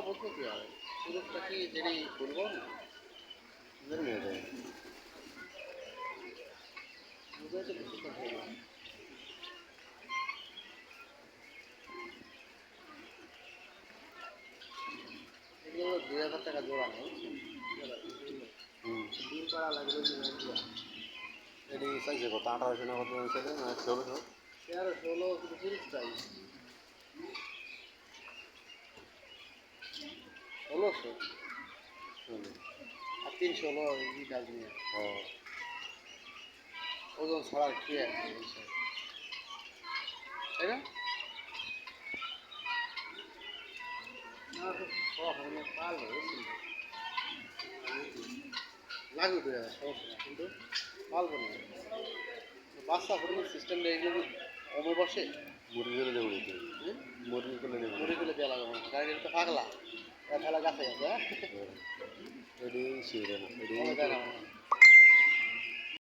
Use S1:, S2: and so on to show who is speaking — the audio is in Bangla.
S1: কি কি বলব দুই হাজার টাকা জোড়া নেই
S2: এটি চাইছে কত আঠারোশো কত ষোলোশো
S1: তেরো ষোলো চাই ষোলোশো?
S2: ষোলো।
S1: আর তিন ষোলো এই কাজ নিয়ে
S2: ও
S1: ওজন ছাড়া কি আছে। তাই না? লাগবে তো সমস্যা না কিন্তু পালবো না। বাচ্চা হরমোন সিস্টেমটা এগুলো অমর বসে।
S2: মুরগি করে দেবো
S1: মুড়ি তুলে দেওয়া লাগবে না। কারণ তো পাগলা। এরা ফেলা গাছে আছে হ্যাঁ
S2: এটি শিখবে না এটি
S1: দেয় না